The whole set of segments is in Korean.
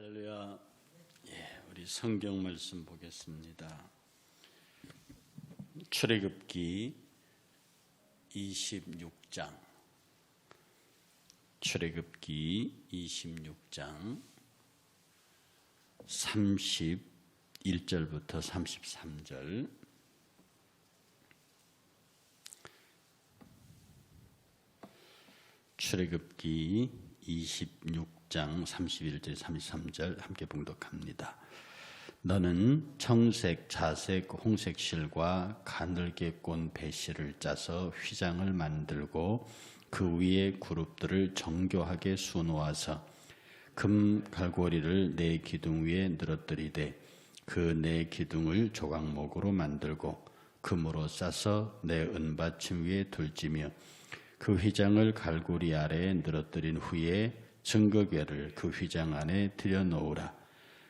할렐루야. 예, 우리 성경 말씀 보겠습니다. 출애굽기 26장. 출애굽기 26장 31절부터 33절. 출애굽기 26 장 31절 33절 함께 봉독합니다. 너는 청색, 자색, 홍색 실과 가늘게 꼰 배실을 짜서 휘장을 만들고 그 위에 그룹들을 정교하게 수놓아서 금 갈고리를 네 기둥 위에 늘어뜨리되 그 네 기둥을 조각목으로 만들고 금으로 싸서 내 은받침 위에 둘지며 그 휘장을 갈고리 아래에 늘어뜨린 후에 증거궤를 그 휘장 안에 들여놓으라.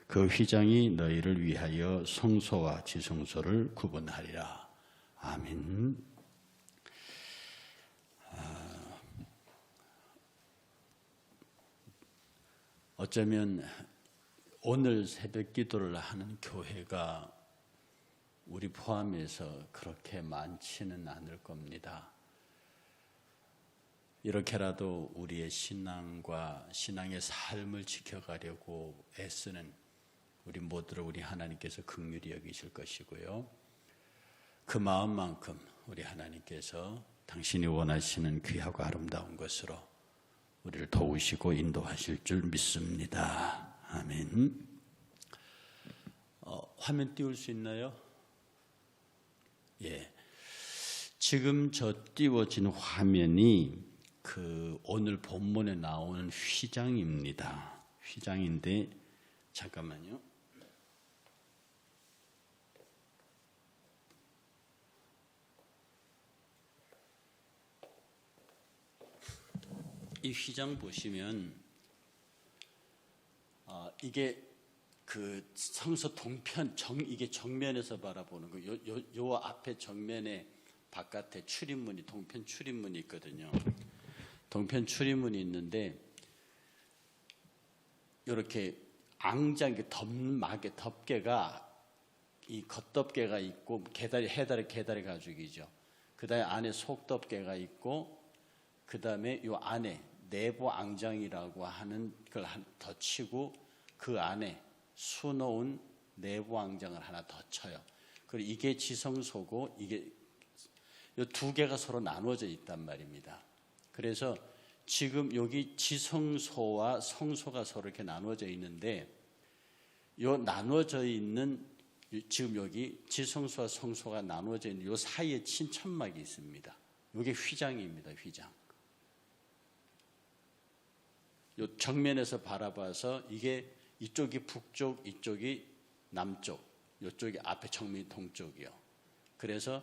그 휘장이 너희를 위하여 성소와 지성소를 구분하리라. 아멘. 아, 어쩌면 오늘 새벽 기도를 하는 교회가 우리 포함해서 그렇게 많지는 않을 겁니다. 이렇게라도 우리의 신앙과 신앙의 삶을 지켜가려고 애쓰는 우리 모두를 우리 하나님께서 극률히 여기실 것이고요. 그 마음만큼 우리 하나님께서 당신이 원하시는 귀하고 아름다운 것으로 우리를 도우시고 인도하실 줄 믿습니다. 아멘. 어, 화면 띄울 수 있나요? 예. 지금 저 띄워진 화면이 그 오늘 본문에 나오는 휘장입니다. 휘장인데 잠깐만요. 이 휘장 보시면 아, 이게 그 성서 동편 정 이게 정면에서 바라보는 거. 요, 요, 요 앞에 정면에 바깥에 출입문이 동편 출입문이 있거든요. 동편 출입문이 있는데 이렇게 앙장 덮막에 덮개가 이 겉덮개가 있고 계다리 해다리 계다리 가죽이죠. 그다음에 안에 속덮개가 있고 그다음에 요 안에 내부 앙장이라고 하는 걸더 치고 그 안에 수놓은 내부 앙장을 하나 더 쳐요. 그리고 이게 지성소고 이게 이두 개가 서로 나누어져 있단 말입니다. 그래서 지금 여기 지성소와 성소가 서로 이렇게 나누어져 있는데 요 나누어져 있는 지금 여기 지성소와 성소가 나누어져 있는 요 사이에 친천막이 있습니다. 이게 휘장입니다. 휘장. 요 정면에서 바라봐서 이게 이쪽이 북쪽, 이쪽이 남쪽, 이쪽이 앞에 정면이 동쪽이요. 그래서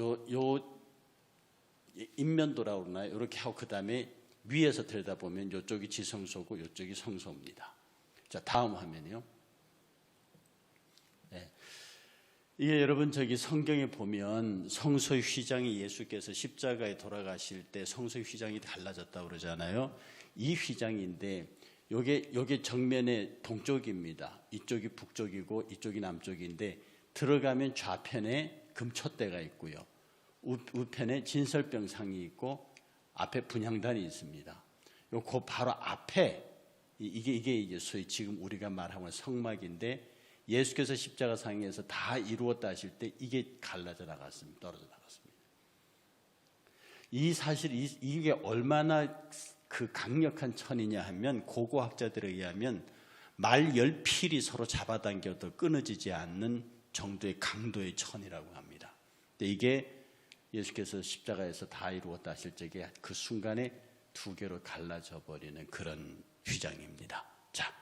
요, 요 인면도라고 그러나요? 이렇게 하고 그 다음에 위에서 들여다보면 이쪽이 지성소고 이쪽이 성소입니다. 자, 다음 화면이요. 네. 이게 여러분 저기 성경에 보면 성소의 휘장이 예수께서 십자가에 돌아가실 때 성소의 휘장이 달라졌다고 그러잖아요. 이 휘장인데 요게 요게 정면에 동쪽입니다. 이쪽이 북쪽이고 이쪽이 남쪽인데 들어가면 좌편에 금촛대가 있고요. 우, 우편에 진설병상이 있고 앞에 분향단이 있습니다. 요그 바로 앞에 이게 이게 이제 소위 지금 우리가 말하는 성막인데 예수께서 십자가 상에서 다 이루었다 하실 때 이게 갈라져 나갔습니다. 떨어져 나갔습니다. 이 사실 이, 이게 얼마나 그 강력한 천이냐 하면 고고학자들에 의하면 말 열 필이 서로 잡아당겨도 끊어지지 않는 정도의 강도의 천이라고 합니다. 근데 이게 예수께서 십자가에서 다 이루었다 하실 적에 그 순간에 두 개로 갈라져 버리는 그런 휘장입니다. 자.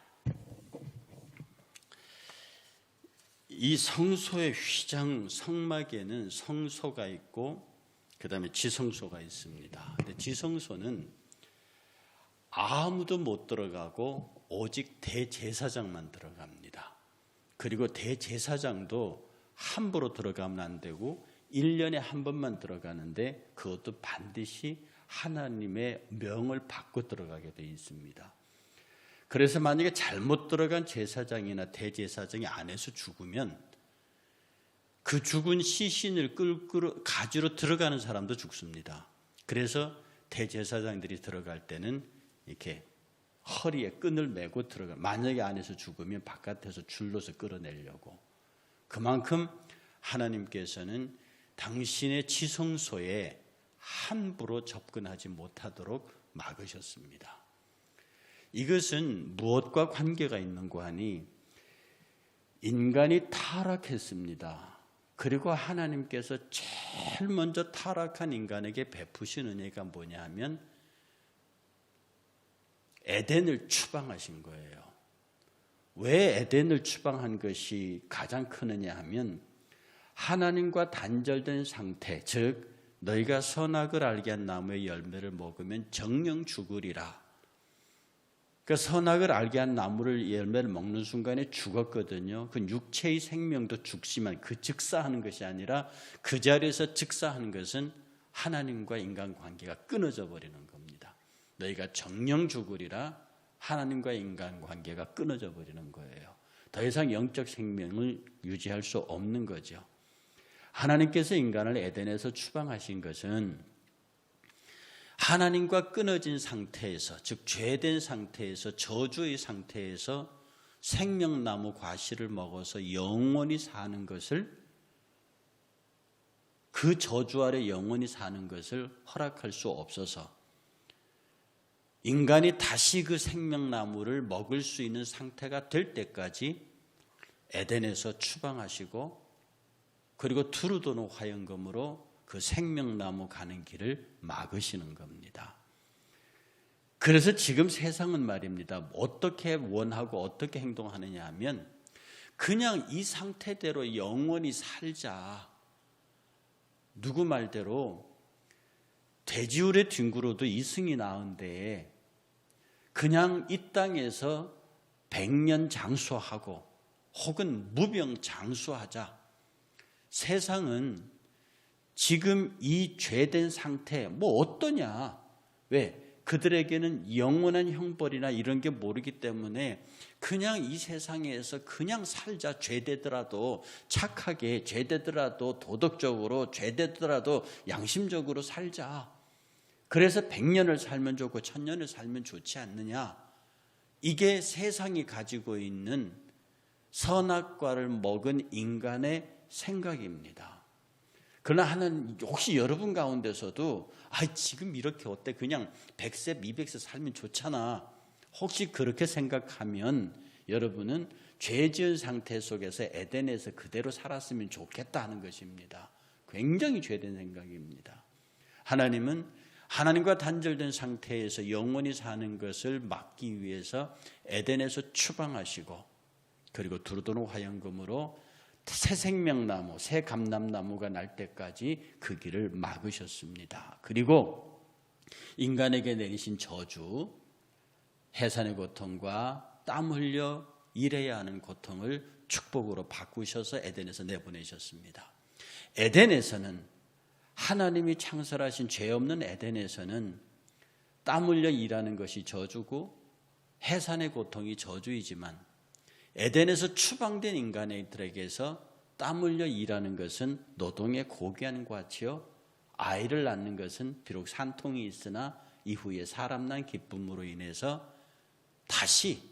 이 성소의 휘장 성막에는 성소가 있고 그다음에 지성소가 있습니다. 근데 지성소는 아무도 못 들어가고 오직 대제사장만 들어갑니다. 그리고 대제사장도 함부로 들어가면 안 되고 1년에 한 번만 들어가는데 그것도 반드시 하나님의 명을 받고 들어가게 되어 있습니다. 그래서 만약에 잘못 들어간 제사장이나 대제사장이 안에서 죽으면 그 죽은 시신을 끌고 가지러 들어가는 사람도 죽습니다. 그래서 대제사장들이 들어갈 때는 이렇게 허리에 끈을 메고 들어가. 만약에 안에서 죽으면 바깥에서 줄로서 끌어내려고. 그만큼 하나님께서는 당신의 지성소에 함부로 접근하지 못하도록 막으셨습니다. 이것은 무엇과 관계가 있는고 하니 인간이 타락했습니다. 그리고 하나님께서 제일 먼저 타락한 인간에게 베푸신 은혜가 뭐냐 하면 에덴을 추방하신 거예요. 왜 에덴을 추방한 것이 가장 크느냐 하면 하나님과 단절된 상태, 즉 너희가 선악을 알게 한 나무의 열매를 먹으면 정령 죽으리라. 그 선악을 알게 한 나무를 열매를 먹는 순간에 죽었거든요. 그 육체의 생명도 죽지만 그 즉사하는 것이 아니라 그 자리에서 즉사하는 것은 하나님과 인간 관계가 끊어져 버리는 겁니다. 너희가 정령 죽으리라 하나님과 인간 관계가 끊어져 버리는 거예요. 더 이상 영적 생명을 유지할 수 없는 거죠. 하나님께서 인간을 에덴에서 추방하신 것은 하나님과 끊어진 상태에서, 즉, 죄된 상태에서, 저주의 상태에서 생명나무 과실을 먹어서 영원히 사는 것을 그 저주 아래 영원히 사는 것을 허락할 수 없어서 인간이 다시 그 생명나무를 먹을 수 있는 상태가 될 때까지 에덴에서 추방하시고 그리고 두루도노 화영금으로 그 생명나무 가는 길을 막으시는 겁니다. 그래서 지금 세상은 말입니다. 어떻게 원하고 어떻게 행동하느냐 하면 그냥 이 상태대로 영원히 살자. 누구 말대로 돼지울의 뒹굴어도 이승이 나은데 그냥 이 땅에서 백년 장수하고 혹은 무병 장수하자. 세상은 지금 이 죄된 상태 뭐 어떠냐? 왜? 그들에게는 영원한 형벌이나 이런 게 모르기 때문에 그냥 이 세상에서 그냥 살자 죄되더라도 착하게 죄되더라도 도덕적으로 죄되더라도 양심적으로 살자. 그래서 100년을 살면 좋고 1000년을 살면 좋지 않느냐? 이게 세상이 가지고 있는 선악과를 먹은 인간의 생각입니다. 그러나 하는 혹시 여러분 가운데서도 아 지금 이렇게 어때 그냥 100세 200세 살면 좋잖아. 혹시 그렇게 생각하면 여러분은 죄 지은 상태 속에서 에덴에서 그대로 살았으면 좋겠다 하는 것입니다. 굉장히 죄된 생각입니다. 하나님은 하나님과 단절된 상태에서 영원히 사는 것을 막기 위해서 에덴에서 추방하시고 그리고 두루도노 화영금으로 새 생명나무, 새 감람나무가 날 때까지 그 길을 막으셨습니다. 그리고 인간에게 내리신 저주, 해산의 고통과 땀 흘려 일해야 하는 고통을 축복으로 바꾸셔서 에덴에서 내보내셨습니다. 에덴에서는 하나님이 창설하신 죄 없는 에덴에서는 땀 흘려 일하는 것이 저주고 해산의 고통이 저주이지만 에덴에서 추방된 인간들에게서 땀 흘려 일하는 것은 노동의 고귀한 과치요 아이를 낳는 것은 비록 산통이 있으나 이후에 사람 난 기쁨으로 인해서 다시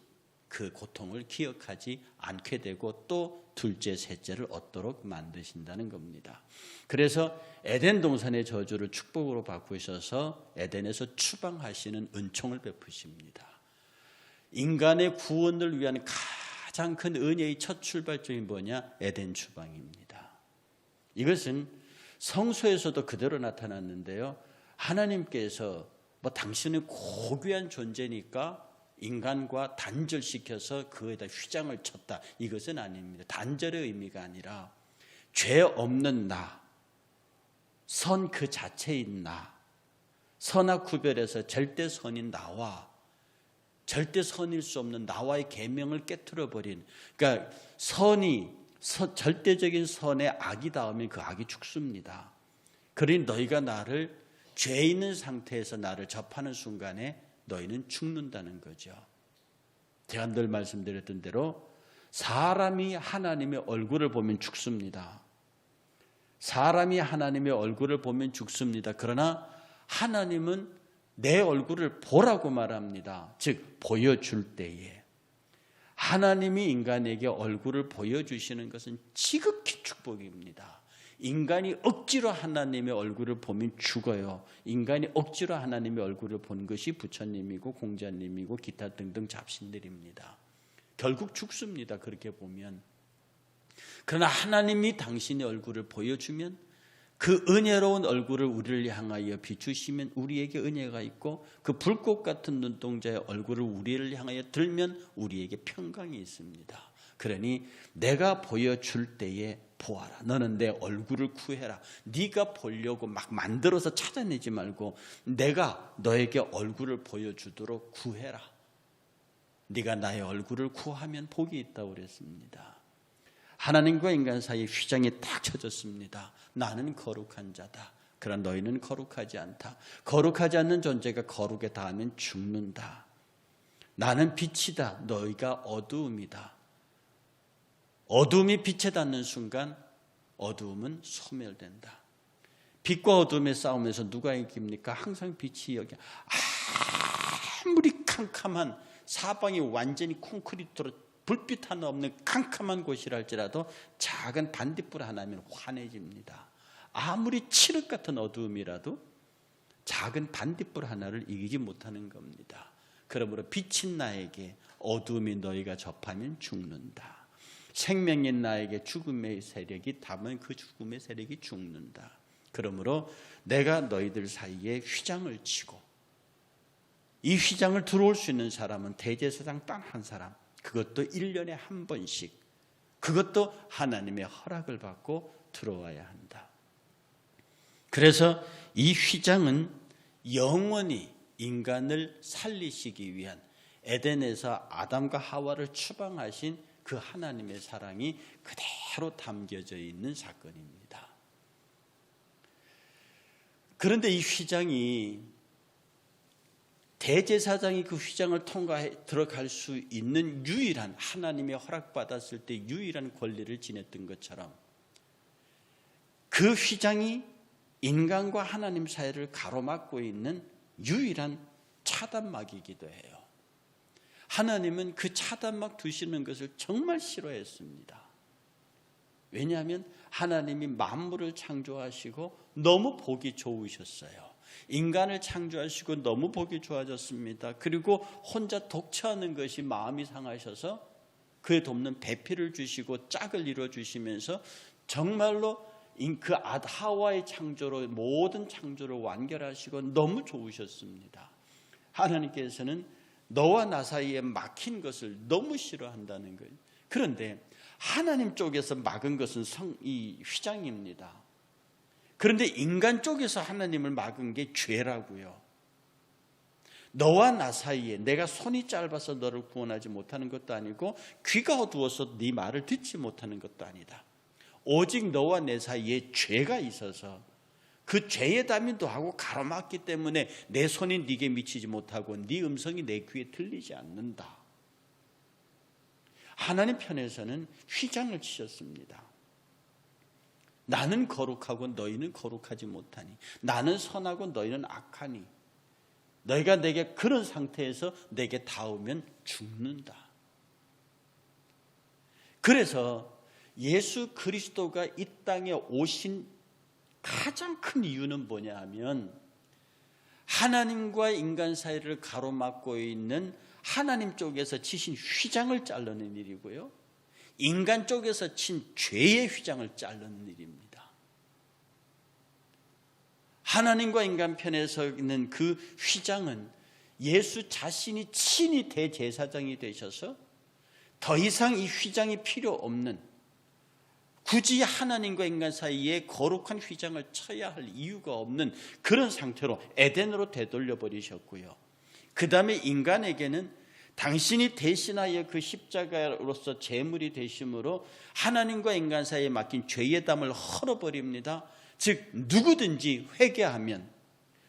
그 고통을 기억하지 않게 되고 또 둘째, 셋째를 얻도록 만드신다는 겁니다. 그래서 에덴 동산의 저주를 축복으로 바꾸셔서 에덴에서 추방하시는 은총을 베푸십니다. 인간의 구원을 위한 가장 큰 은혜의 첫 출발점이 뭐냐? 에덴 추방입니다. 이것은 성소에서도 그대로 나타났는데요. 하나님께서 뭐 당신은 고귀한 존재니까 인간과 단절시켜서 그에다 휘장을 쳤다. 이것은 아닙니다. 단절의 의미가 아니라 죄 없는 나, 선 그 자체인 나, 선악 구별해서 절대 선인 나와 절대 선일 수 없는 나와의 계명을 깨뜨려 버린 그러니까 선이 서, 절대적인 선에 악이 닿으면 그 악이 죽습니다. 그러니 너희가 나를 죄 있는 상태에서 나를 접하는 순간에 너희는 죽는다는 거죠. 제가 늘 말씀드렸던 대로 사람이 하나님의 얼굴을 보면 죽습니다. 사람이 하나님의 얼굴을 보면 죽습니다. 그러나 하나님은 내 얼굴을 보라고 말합니다. 즉, 보여줄 때에. 하나님이 인간에게 얼굴을 보여주시는 것은 지극히 축복입니다. 인간이 억지로 하나님의 얼굴을 보면 죽어요. 인간이 억지로 하나님의 얼굴을 본 것이 부처님이고 공자님이고 기타 등등 잡신들입니다. 결국 죽습니다. 그렇게 보면. 그러나 하나님이 당신의 얼굴을 보여주면 그 은혜로운 얼굴을 우리를 향하여 비추시면 우리에게 은혜가 있고 그 불꽃 같은 눈동자의 얼굴을 우리를 향하여 들면 우리에게 평강이 있습니다. 그러니 내가 보여줄 때에 보아라. 너는 내 얼굴을 구해라. 네가 보려고 막 만들어서 찾아내지 말고 내가 너에게 얼굴을 보여주도록 구해라. 네가 나의 얼굴을 구하면 복이 있다고 그랬습니다. 하나님과 인간 사이에 휘장이 딱 쳐졌습니다. 나는 거룩한 자다. 그러나 너희는 거룩하지 않다. 거룩하지 않는 존재가 거룩에 닿으면 죽는다. 나는 빛이다. 너희가 어두움이다. 어둠이 빛에 닿는 순간 어두움은 소멸된다. 빛과 어둠의 싸움에서 누가 이깁니까? 항상 빛이 여기 아무리 캄캄한 사방이 완전히 콘크리트로 불빛 하나 없는 캄캄한 곳이랄지라도 작은 반딧불 하나면 환해집니다. 아무리 칠흑 같은 어두움이라도 작은 반딧불 하나를 이기지 못하는 겁니다. 그러므로 빛인 나에게 어두움이 너희가 접하면 죽는다. 생명인 나에게 죽음의 세력이 닿으면 그 죽음의 세력이 죽는다. 그러므로 내가 너희들 사이에 휘장을 치고 이 휘장을 들어올 수 있는 사람은 대제사장 단 한 사람, 그것도 1년에 한 번씩, 그것도 하나님의 허락을 받고 들어와야 한다. 그래서 이 휘장은 영원히 인간을 살리시기 위한 에덴에서 아담과 하와를 추방하신 그 하나님의 사랑이 그대로 담겨져 있는 사건입니다. 그런데 이 휘장이 대제사장이 그 휘장을 통과해 들어갈 수 있는 유일한 하나님의 허락받았을 때 유일한 권리를 지녔던 것처럼 그 휘장이 인간과 하나님 사이를 가로막고 있는 유일한 차단막이기도 해요. 하나님은 그 차단막 두시는 것을 정말 싫어했습니다. 왜냐하면 하나님이 만물을 창조하시고 너무 보기 좋으셨어요. 인간을 창조하시고 너무 보기 좋아졌습니다. 그리고 혼자 독처하는 것이 마음이 상하셔서 그에 돕는 배필을 주시고 짝을 이루어 주시면서 정말로 그 하와의 창조로 모든 창조를 완결하시고 너무 좋으셨습니다. 하나님께서는 너와 나 사이에 막힌 것을 너무 싫어한다는 거예요. 그런데 하나님 쪽에서 막은 것은 성, 이 휘장입니다. 그런데 인간 쪽에서 하나님을 막은 게 죄라고요. 너와 나 사이에 내가 손이 짧아서 너를 구원하지 못하는 것도 아니고 귀가 어두워서 네 말을 듣지 못하는 것도 아니다. 오직 너와 내 사이에 죄가 있어서 그 죄의 담임도 하고 가로막기 때문에 내 손이 네게 미치지 못하고 네 음성이 내 귀에 들리지 않는다. 하나님 편에서는 휘장을 치셨습니다. 나는 거룩하고 너희는 거룩하지 못하니 나는 선하고 너희는 악하니 너희가 내게 그런 상태에서 내게 닿으면 죽는다. 그래서 예수 그리스도가 이 땅에 오신 가장 큰 이유는 뭐냐 하면 하나님과 인간 사이를 가로막고 있는 하나님 쪽에서 치신 휘장을 자르는 일이고요. 인간 쪽에서 친 죄의 휘장을 자르는 일입니다. 하나님과 인간 편에 서 있는 그 휘장은 예수 자신이 친히 대제사장이 되셔서 더 이상 이 휘장이 필요 없는 굳이 하나님과 인간 사이에 거룩한 휘장을 쳐야 할 이유가 없는 그런 상태로 에덴으로 되돌려 버리셨고요. 그 다음에 인간에게는 당신이 대신하여 그 십자가로서 제물이 되심으로 하나님과 인간 사이에 막힌 죄의 담을 헐어버립니다. 즉 누구든지 회개하면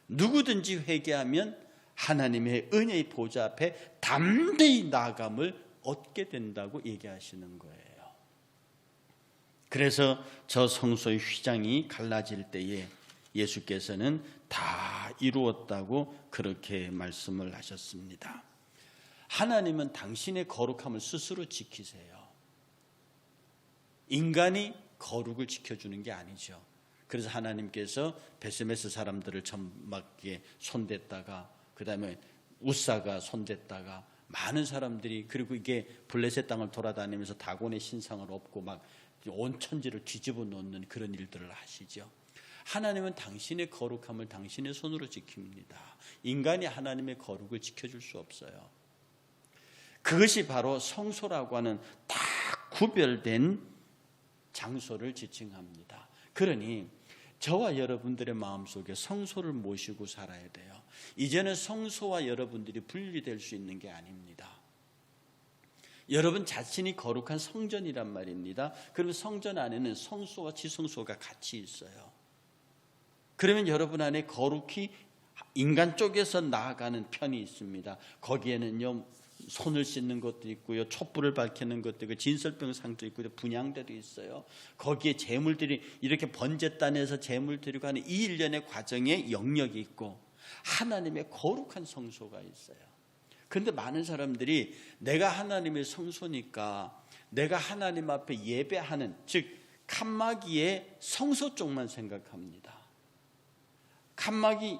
누구든지 회개하면 하나님의 은혜의 보좌 앞에 담대히 나감을 얻게 된다고 얘기하시는 거예요. 그래서 저 성소의 휘장이 갈라질 때에 예수께서는 다 이루었다고 그렇게 말씀을 하셨습니다. 하나님은 당신의 거룩함을 스스로 지키세요. 인간이 거룩을 지켜주는 게 아니죠. 그래서 하나님께서 베스메스 사람들을 천막에 손댔다가 그 다음에 우사가 손댔다가 많은 사람들이 그리고 이게 블레셋 땅을 돌아다니면서 다곤의 신상을 얻고 막 온 천지를 뒤집어 놓는 그런 일들을 하시죠. 하나님은 당신의 거룩함을 당신의 손으로 지킵니다. 인간이 하나님의 거룩을 지켜줄 수 없어요. 그것이 바로 성소라고 하는 딱 구별된 장소를 지칭합니다. 그러니 저와 여러분들의 마음속에 성소를 모시고 살아야 돼요. 이제는 성소와 여러분들이 분리될 수 있는 게 아닙니다. 여러분 자신이 거룩한 성전이란 말입니다. 그러면 성전 안에는 성소와 지성소가 같이 있어요. 그러면 여러분 안에 거룩히 인간 쪽에서 나아가는 편이 있습니다. 거기에는요 손을 씻는 것도 있고요, 촛불을 밝히는 것도 있고, 진설병 상도 있고, 분양대도 있어요. 거기에 재물들이 이렇게 번제단에서 재물 드리고 하는 이 일련의 과정에 영역이 있고, 하나님의 거룩한 성소가 있어요. 그런데 많은 사람들이 내가 하나님의 성소니까 내가 하나님 앞에 예배하는 즉 칸막이의 성소 쪽만 생각합니다. 칸막이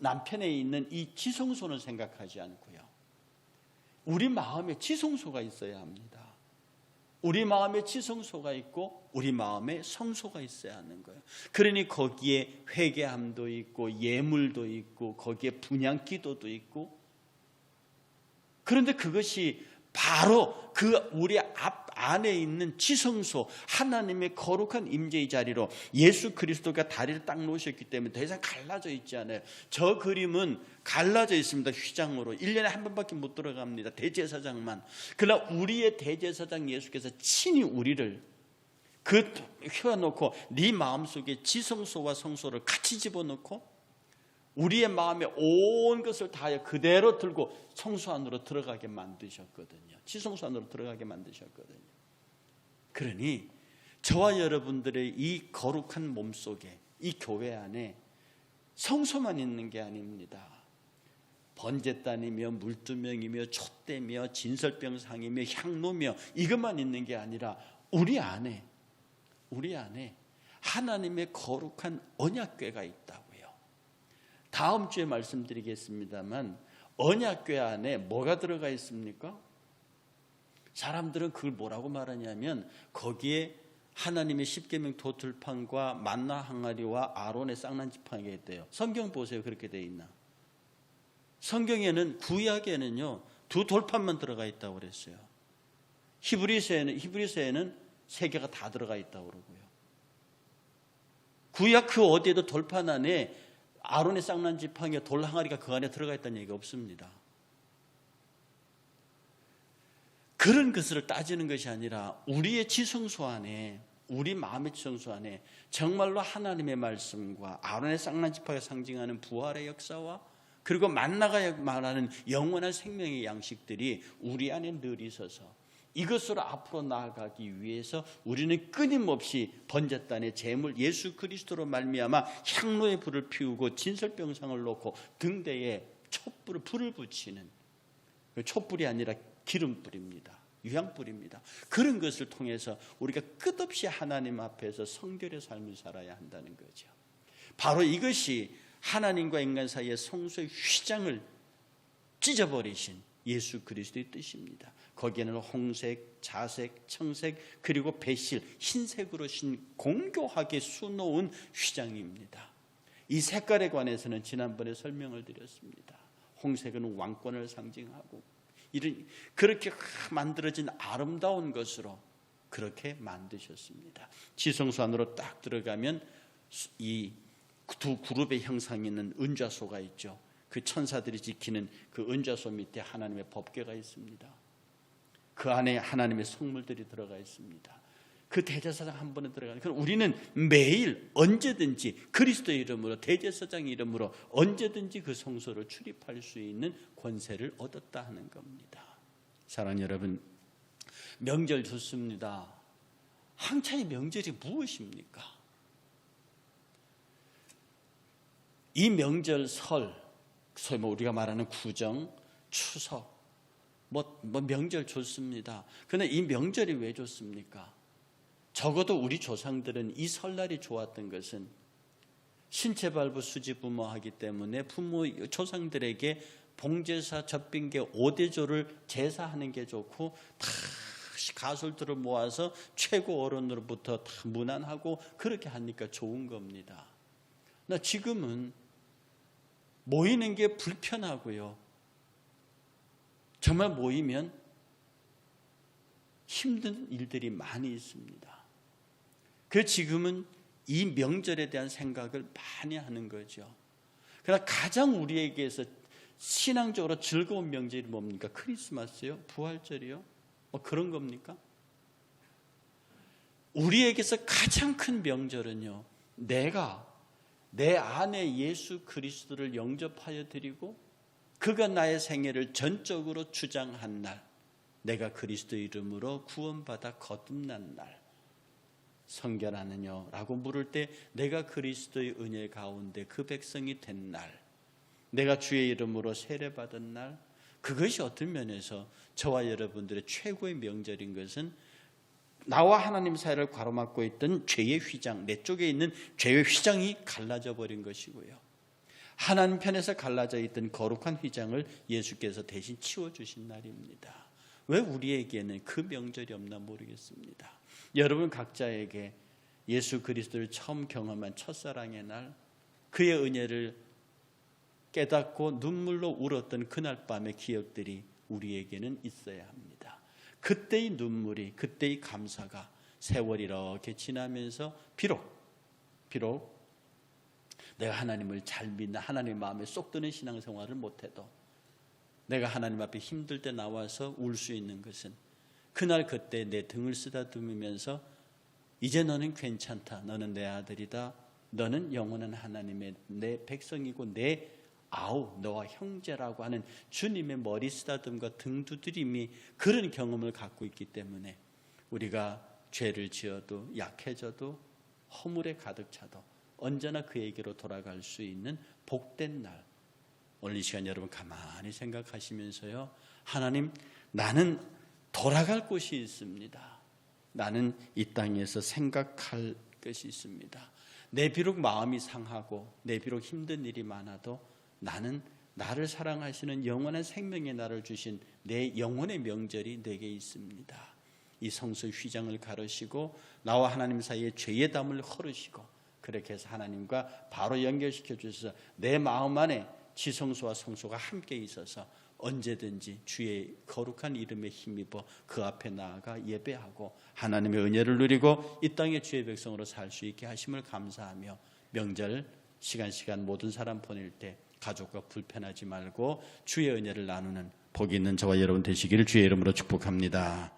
남편에 있는 이 지성소는 생각하지 않고요. 우리 마음에 지성소가 있어야 합니다. 우리 마음에 지성소가 있고 우리 마음에 성소가 있어야 하는 거예요. 그러니 거기에 회개함도 있고 예물도 있고 거기에 분양기도도 있고 그런데 그것이 바로 그 우리 앞 안에 있는 지성소 하나님의 거룩한 임재의 자리로 예수 그리스도가 다리를 딱 놓으셨기 때문에 더 이상 갈라져 있지 않아요. 저 그림은 갈라져 있습니다. 휘장으로 1년에 한 번밖에 못 들어갑니다. 대제사장만. 그러나 우리의 대제사장 예수께서 친히 우리를 그 휘어놓고 네 마음속에 지성소와 성소를 같이 집어넣고 우리의 마음에 온 것을 다하여 그대로 들고 성소 안으로 들어가게 만드셨거든요. 지성소 안으로 들어가게 만드셨거든요. 그러니 저와 여러분들의 이 거룩한 몸 속에 이 교회 안에 성소만 있는 게 아닙니다. 번제단이며 물두명이며 촛대며 진설병상이며 향로며 이것만 있는 게 아니라 우리 안에 우리 안에 하나님의 거룩한 언약궤가 있다고요. 다음 주에 말씀드리겠습니다만 언약궤 안에 뭐가 들어가 있습니까? 사람들은 그걸 뭐라고 말하냐면 거기에 하나님의 십계명 도틀판과 만나 항아리와 아론의 쌍난 지팡이가 있대요. 성경 보세요. 그렇게 돼 있나? 성경에는 구약에는요 두 돌판만 들어가 있다고 그랬어요. 히브리서에는 히브리서에는 세 개가 다 들어가 있다고 그러고요. 구약 그 어디에도 돌판 안에 아론의 쌍난 지팡이와 돌 항아리가 그 안에 들어가 있다는 얘기가 없습니다. 그런 것을 따지는 것이 아니라 우리의 지성소 안에 우리 마음의 지성소 안에 정말로 하나님의 말씀과 아론의 쌍난 지팡이가 상징하는 부활의 역사와 그리고 만나가 말하는 영원한 생명의 양식들이 우리 안에 늘 있어서 이것으로 앞으로 나아가기 위해서 우리는 끊임없이 번제단의 제물 예수 그리스도로 말미암아 향로의 불을 피우고 진설병상을 놓고 등대에 촛불을 불을 붙이는 그 촛불이 아니라 기름불입니다. 유향불입니다. 그런 것을 통해서 우리가 끝없이 하나님 앞에서 성결의 삶을 살아야 한다는 거죠. 바로 이것이 하나님과 인간 사이의 성소의 휘장을 찢어버리신 예수 그리스도의 뜻입니다. 거기에는 홍색, 자색, 청색 그리고 배실, 흰색으로 신 공교하게 수놓은 휘장입니다. 이 색깔에 관해서는 지난번에 설명을 드렸습니다. 홍색은 왕권을 상징하고 이런 그렇게 만들어진 아름다운 것으로 그렇게 만드셨습니다. 지성소 안으로 딱 들어가면 이 두 그룹의 형상이 있는 은좌소가 있죠. 그 천사들이 지키는 그 은좌소 밑에 하나님의 법궤가 있습니다. 그 안에 하나님의 성물들이 들어가 있습니다. 그 대제사장 한 번에 들어가는. 그럼 우리는 매일 언제든지 그리스도의 이름으로 대제사장 이름으로 언제든지 그 성소를 출입할 수 있는 권세를 얻었다 하는 겁니다. 사랑 여러분, 명절 좋습니다. 한차의 명절이 무엇입니까? 이 명절 설, 소위 뭐 우리가 말하는 구정, 추석, 뭐, 뭐 명절 좋습니다. 그러나 이 명절이 왜 좋습니까? 적어도 우리 조상들은 이 설날이 좋았던 것은 신체 발부 수지 부모하기 때문에 부모 조상들에게 봉제사 접빙계 오대조를 제사하는 게 좋고 다 가술들을 모아서 최고 어른으로부터 다 문안하고 그렇게 하니까 좋은 겁니다. 나 지금은 모이는 게 불편하고요. 정말 모이면 힘든 일들이 많이 있습니다. 그 지금은 이 명절에 대한 생각을 많이 하는 거죠. 그러나 가장 우리에게서 신앙적으로 즐거운 명절이 뭡니까? 크리스마스요? 부활절이요? 뭐 그런 겁니까? 우리에게서 가장 큰 명절은요. 내가 내 안에 예수 그리스도를 영접하여 드리고 그가 나의 생애를 전적으로 주장한 날, 내가 그리스도 이름으로 구원받아 거듭난 날, 성결하느냐 라고 물을 때 내가 그리스도의 은혜 가운데 그 백성이 된 날, 내가 주의 이름으로 세례받은 날, 그것이 어떤 면에서 저와 여러분들의 최고의 명절인 것은 나와 하나님 사이를 가로막고 있던 죄의 휘장, 내 쪽에 있는 죄의 휘장이 갈라져 버린 것이고요. 하나님 편에서 갈라져 있던 거룩한 휘장을 예수께서 대신 치워주신 날입니다. 왜 우리에게는 그 명절이 없나 모르겠습니다. 여러분 각자에게 예수 그리스도를 처음 경험한 첫사랑의 날, 그의 은혜를 깨닫고 눈물로 울었던 그날 밤의 기억들이 우리에게는 있어야 합니다. 그때의 눈물이, 그때의 감사가 세월이 이렇게 지나면서 비록, 비록 내가 하나님을 잘 믿는 하나님 마음에 쏙 드는 신앙생활을 못해도 내가 하나님 앞에 힘들 때 나와서 울 수 있는 것은 그날 그때 내 등을 쓰다듬으면서 이제 너는 괜찮다. 너는 내 아들이다. 너는 영원한 하나님의 내 백성이고 내 아우 너와 형제라고 하는 주님의 머리 쓰다듬과 등 두드림이 그런 경험을 갖고 있기 때문에 우리가 죄를 지어도 약해져도 허물에 가득 차도 언제나 그에게로 돌아갈 수 있는 복된 날. 오늘 이 시간 여러분 가만히 생각하시면서요. 하나님 나는 돌아갈 곳이 있습니다. 나는 이 땅에서 생각할 것이 있습니다. 내 비록 마음이 상하고 내 비록 힘든 일이 많아도 나는 나를 사랑하시는 영원한 생명의 나를 주신 내 영혼의 명절이 내게 있습니다. 이 성소 휘장을 가르시고 나와 하나님 사이에 죄의 담을 헐으시고 그렇게 해서 하나님과 바로 연결시켜 주셔서 내 마음 안에 지성소와 성소가 함께 있어서 언제든지 주의 거룩한 이름에 힘입어 그 앞에 나아가 예배하고 하나님의 은혜를 누리고 이 땅의 주의 백성으로 살 수 있게 하심을 감사하며 명절 시간 시간 모든 사람 보낼 때 가족과 불편하지 말고 주의 은혜를 나누는 복 있는 저와 여러분 되시기를 주의 이름으로 축복합니다.